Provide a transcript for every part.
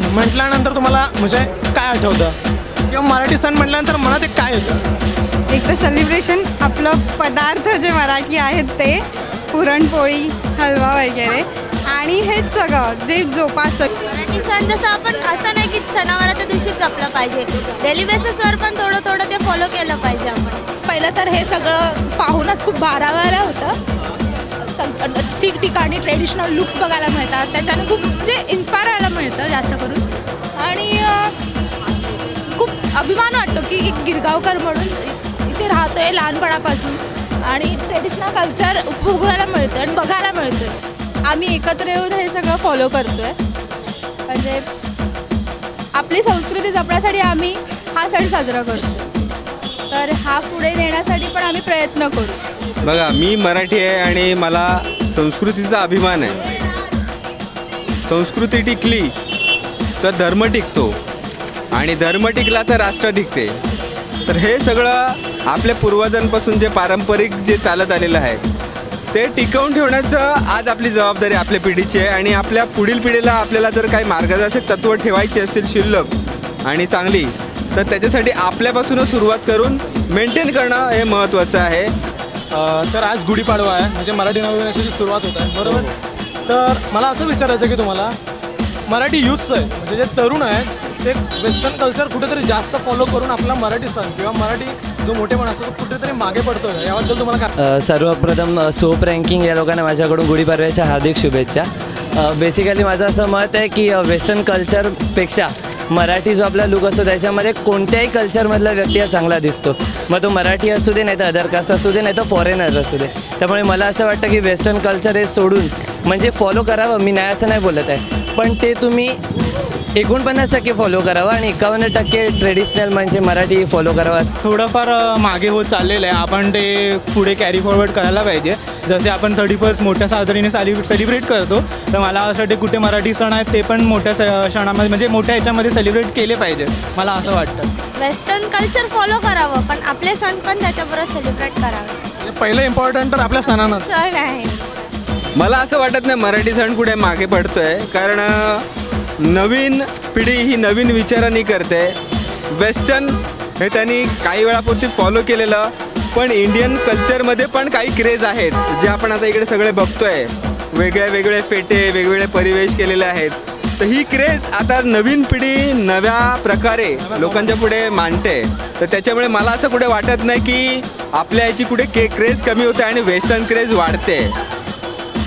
म्हटल्यानंतर तुम्हाला म्हणजे काय आठवतं? किंवा मराठी सण म्हटल्यानंतर मनात एक काय येतं? एक तर सेलिब्रेशन आपलं पदार्थ जे मराठी आहेत ते पुरणपोळी हलवा वगैरे. आणि हेच सगळं जे जोपासत मराठी सण जसं आपण असं नाही की सणावाराच्या दिवशीच जपलं पाहिजे. डेली बेसिसवर पण थोडं थोडं ते फॉलो केलं पाहिजे आपण. पहिलं तर हे सगळं पाहूनच खूप भारावायला होतं. सग- ठिकठिकाणी ट्रेडिशनल लुक्स बघायला मिळतात. त्याच्याने खूप म्हणजे इन्स्पायर व्हायला मिळतं जास्त करून. आणि खूप अभिमान वाटतो की एक गिरगावकर म्हणून इ- इथे आहे लहानपणापासून. आणि ट्रेडिशनल कल्चर उपभोगायला मिळतं आणि बघायला मिळतं आम्ही एकत्र येऊन हे सगळं फॉलो करतो आहे म्हणजे आपली संस्कृती जपण्यासाठी आम्ही हा सण साजरा करतो तर हा पुढे नेण्यासाठी पण आम्ही प्रयत्न करू. बघा मी मराठी आहे आणि मला संस्कृतीचा अभिमान आहे. संस्कृती टिकली तर धर्म टिकतो. आणि धर्म टिकला तर राष्ट्र टिकते. तर हे सगळं आपल्या पूर्वजांपासून जे पारंपरिक जे चालत आलेलं आहे ते टिकवून ठेवण्याचं आज आपली जबाबदारी आपल्या पिढीची आहे. आणि आपल्या पुढील पिढीला आपल्याला जर काही मार्गदर्शक तत्त्व ठेवायची असतील शिल्लक आणि चांगली तर त्याच्यासाठी आपल्यापासूनच सुरुवात करून मेंटेन करणं हे महत्त्वाचं आहे. तर आज गुढीपाडवा आहे. म्हणजे मराठी नवीन सुरुवात होत आहे. बरोबर? तर मला असं विचारायचं की तुम्हाला मराठी यूथचं आहे म्हणजे जे तरुण आहेत ते वेस्टर्न कल्चर कुठेतरी जास्त फॉलो करून आपला मराठी सण किंवा मराठी जो मोठेपण असतो तो कुठेतरी मागे पडतो याबद्दल तुम्हाला काय? सर्वप्रथम सोप रँकिंग या लोकांना माझ्याकडून गुढीपाडव्याच्या हार्दिक शुभेच्छा. बेसिकली माझं असं मत आहे की वेस्टर्न कल्चरपेक्षा मराठी जो आपला लुक असतो त्याच्यामध्ये कोणत्याही कल्चरमधला व्यक्ती हा चांगला दिसतो. मग तो मराठी असू दे नाही तर अदर कास्ट असू दे नाही तर फॉरेनर असू दे. त्यामुळे मला असं वाटतं की वेस्टर्न कल्चर हे सोडून म्हणजे फॉलो करावं मी नाही असं नाही बोलत आहे. पण ते तुम्ही एकोणपन्नास टक्के फॉलो करावं आणि एकावन्न टक्के ट्रेडिशनल म्हणजे मराठी फॉलो करावं थोडंफार मागे होत चाललेलं आहे. आपण ते पुढे कॅरी फॉरवर्ड करायला पाहिजे. जसे आपण थर्टी फर्स्ट मोठ्या साजरीने सेलिब्रेट सेलिब्रेट करतो तर मला असं वाटते कुठे मराठी सण आहेत ते पण मोठ्या स सणामध्ये म्हणजे मोठ्या ह्याच्यामध्ये सेलिब्रेट केले पाहिजे. मला असं वाटतं. वेस्टर्न कल्चर फॉलो करावं पण आपले सण पण त्याच्याबरोबर सेलिब्रेट करावे. म्हणजे पहिलं इम्पॉर्टंट तर आपल्या सणानं. सण आहे. मला असं वाटत नाही मराठी सण कुठे मागे पडतोय कारण नवीन पिढी ही नवीन विचारांनी करते. वेस्टर्न हे त्यांनी काही वेळापुरती फॉलो केलेलं पण इंडियन कल्चरमध्ये पण काही क्रेज आहेत जे आपण आता इकडे सगळे बघतोय. वेगळे वेगळे फेटे वेगवेगळे परिवेश केलेले आहेत. तर ही क्रेज आता नवीन पिढी नव्या प्रकारे लोकांच्या पुढे मांडते. तर त्याच्यामुळे मला असं कुठे वाटत नाही की आपल्या याची कुठे के क्रेज कमी होते आणि वेस्टर्न क्रेज वाढते.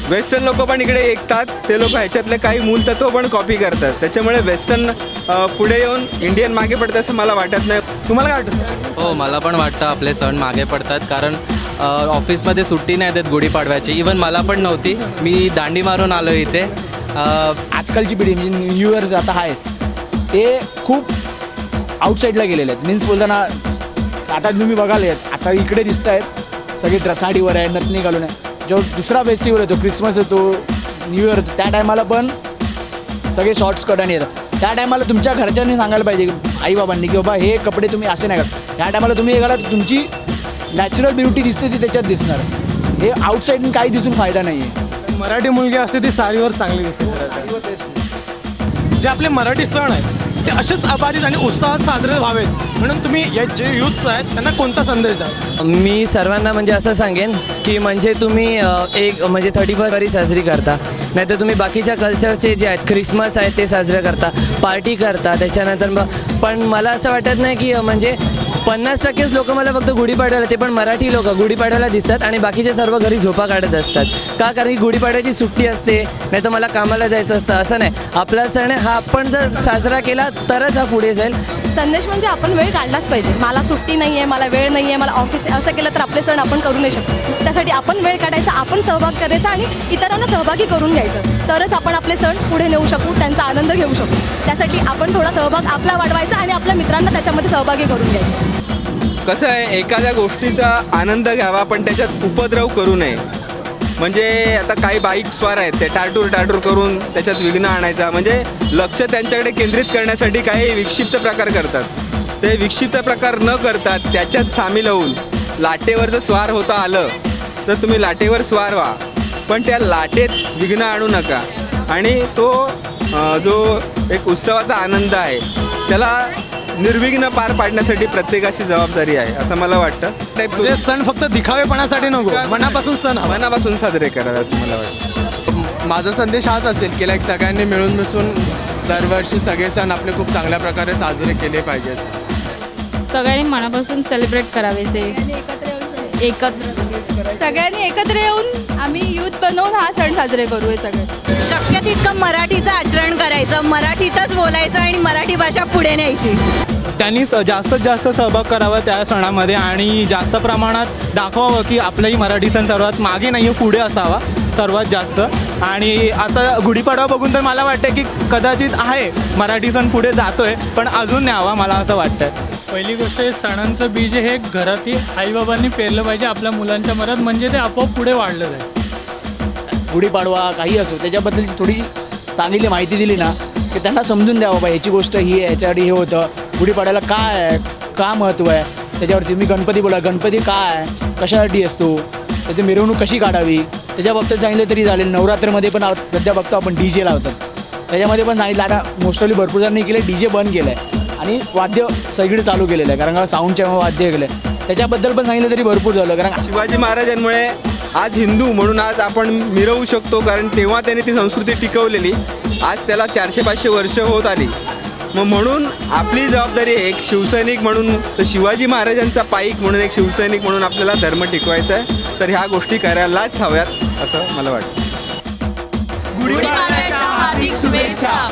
वेस्टर्न लोक पण इकडे ऐकतात ते लोक ह्याच्यातले काही मूलतत्व पण कॉपी करतात. त्याच्यामुळे वेस्टर्न पुढे येऊन इंडियन मागे पडतं असं मला वाटत नाही. तुम्हाला काय वाटतं हो मला पण वाटतं आपले सण मागे पडतात. कारण ऑफिसमध्ये सुट्टी नाही देत गुढीपाडव्याची. इवन मला पण नव्हती. मी दांडी मारून आलो इथे. आजकालची पिढी म्हणजे न्यू इयर आता आहे ते खूप आउटसाईडला गेलेले आहेत. मीन्स बोलताना आता तुम्ही बघाल आता इकडे दिसत आहेत सगळे ड्रेस साडीवर आहे नथनी घालून आहे. जो दुसरा फेस्टिवल येतो क्रिसमस येतो न्यू इयर त्या टायमाला पण सगळे शॉर्ट्स कटाने येतात. त्या टायमाला तुमच्या घरच्यांनी सांगायला पाहिजे आईबाबांनी की बाबा हे कपडे तुम्ही असे नाही घालत. ह्या टायमाला तुम्ही हे घाला तुमची नॅचरल ब्युटी दिसते ती त्याच्यात दिसणार. हे आउटसाईडनी काही दिसून फायदा नाही आहे मराठी मुलगी असते ती साडीवर चांगली दिसते खरं जे आपले मराठी सण आहेत ते असेच अबाधित आणि उत्साहात साजरे व्हावेत. म्हणून तुम्ही या जे युथ्स आहेत त्यांना कोणता संदेश द्या मी सर्वांना म्हणजे असं सांगेन की म्हणजे तुम्ही एक म्हणजे थर्टी फर्स्ट साजरी करता. नाहीतर तुम्ही बाकीच्या कल्चरचे जे आहेत ख्रिसमस आहेत ते साजरे करता. पार्टी करता. त्याच्यानंतर मग पण मला असं वाटत नाही की म्हणजे पन्नास टक्केच लोक मला फक्त गुढीपाडव्याला ते पण मराठी लोक गुढीपाडव्याला दिसतात आणि बाकीचे सर्व घरी झोपा काढत असतात. का? कारण की गुढीपाडव्याची सुट्टी असते नाही तर मला कामाला जायचं असतं असं नाही. आपला सण हा आपण जर साजरा केला तरच हा पुढे जाईल. संदेश म्हणजे आपण वेळ काढलाच पाहिजे. मला सुट्टी नाही आहे मला वेळ नाही आहे मला ऑफिस असं केलं तर आपले सण आपण करू नाही शकतो. त्यासाठी आपण वेळ काढायचा आपण सहभाग करायचा आणि इतरांना सहभागी करून घ्यायचं. तरच आपण आपले सण पुढे नेऊ शकू त्यांचा आनंद घेऊ शकू. त्यासाठी आपण थोडा सहभाग आपला वाढवायचा आणि आपल्या मित्रांना त्याच्यामध्ये सहभागी करून घ्यायचं. कसं आहे एखाद्या गोष्टीचा आनंद घ्यावा पण त्याच्यात उपद्रव करू नये. म्हणजे आता काही बाईक स्वार आहेत ते टाटूर टाटूर करून त्याच्यात विघ्न आणायचा. म्हणजे लक्ष त्यांच्याकडे केंद्रित करण्यासाठी काही विक्षिप्त प्रकार करतात. ते विक्षिप्त प्रकार न करतात त्याच्यात सामील होऊन. लाटेवर जर स्वार होता आलं तर तुम्ही लाटेवर स्वार व्हा. पण त्या लाटेत विघ्न आणू नका. आणि तो जो एक उत्सवाचा आनंद आहे त्याला निर्विघ्न पार पाडण्यासाठी प्रत्येकाची जबाबदारी आहे असं मला वाटतं. म्हणजे सण फक्त दिखावेपणासाठी नको मनापासून सण हवा. मनापासून साजरे करावे असं मला वाटतं. माझा संदेश हाच असेल की लाईक सगळ्यांनी मिळून मिसळून दरवर्षी सगळे सण आपले खूप चांगल्या प्रकारे साजरे केले पाहिजेत. सगळ्यांनी मनापासून सेलिब्रेट करावे ते. एकत्र सगळ्यांनी एकत्र येऊन आम्ही युथ बनवून हा सण साजरे करू हे सगळे. शक्य तितकं मराठीचं आचरण करायचं मराठीतच बोलायचं आणि मराठी भाषा पुढे न्यायची. त्यांनी स जास्तीत जास्त सहभाग करावा त्या सणामध्ये आणि जास्त प्रमाणात दाखवावं की आपलाही मराठी सण सर्वात मागे नाही आहे पुढे असावा सर्वात जास्त. आणि आता गुढीपाडवा बघून तर मला वाटतं की कदाचित आहे मराठी सण पुढे जातोय पण अजून न्यावा मला असं वाटतं पहिली गोष्ट हे सणांचं बीज हे घरातील आईबाबांनी पेरलं पाहिजे आपल्या मुलांच्या मनात म्हणजे ते आपोआप पुढे वाढलं जाईल. गुढीपाडवा काही असो त्याच्याबद्दल थोडी चांगली माहिती दिली ना की त्यांना समजून द्या बाबा याची गोष्ट ही आहे याच्यासाठी हे होतं. गुढीपाड्याला काय आहे? का महत्त्व आहे? त्याच्यावरती तुम्ही गणपती बोला गणपती काय आहे? कशासाठी असतो? त्याची मिरवणूक कशी काढावी? त्याच्या बाबतीत सांगितलं तरी चालेल. नवरात्रमध्ये पण आज सध्या बघतो आपण डी जे लावतात त्याच्यामध्ये पण सांगितलं आता मोस्टली भरपूर जणांनी केलं डी जे बंद केलं आहे आणि वाद्य सगळीकडे चालू केलेलं आहे कारण का साऊंडच्या वाद्य केलं आहे त्याच्याबद्दल पण सांगितलं तरी भरपूर झालं कारण शिवाजी महाराजांमुळे आज हिंदू म्हणून आज आपण मिरवू शकतो कारण तेव्हा त्यांनी ती संस्कृती टिकवलेली. आज त्याला चारशे पाचशे वर्ष होत आली. मग म्हणून आपली जबाबदारी एक शिवसैनिक म्हणून तर शिवाजी महाराजांचा पाईक म्हणून एक शिवसैनिक म्हणून आपल्याला धर्म टिकवायचा आहे. तर ह्या गोष्टी करायलाच हव्यात असं मला वाटतं. गुढीपाडव्याच्या हार्दिक शुभेच्छा.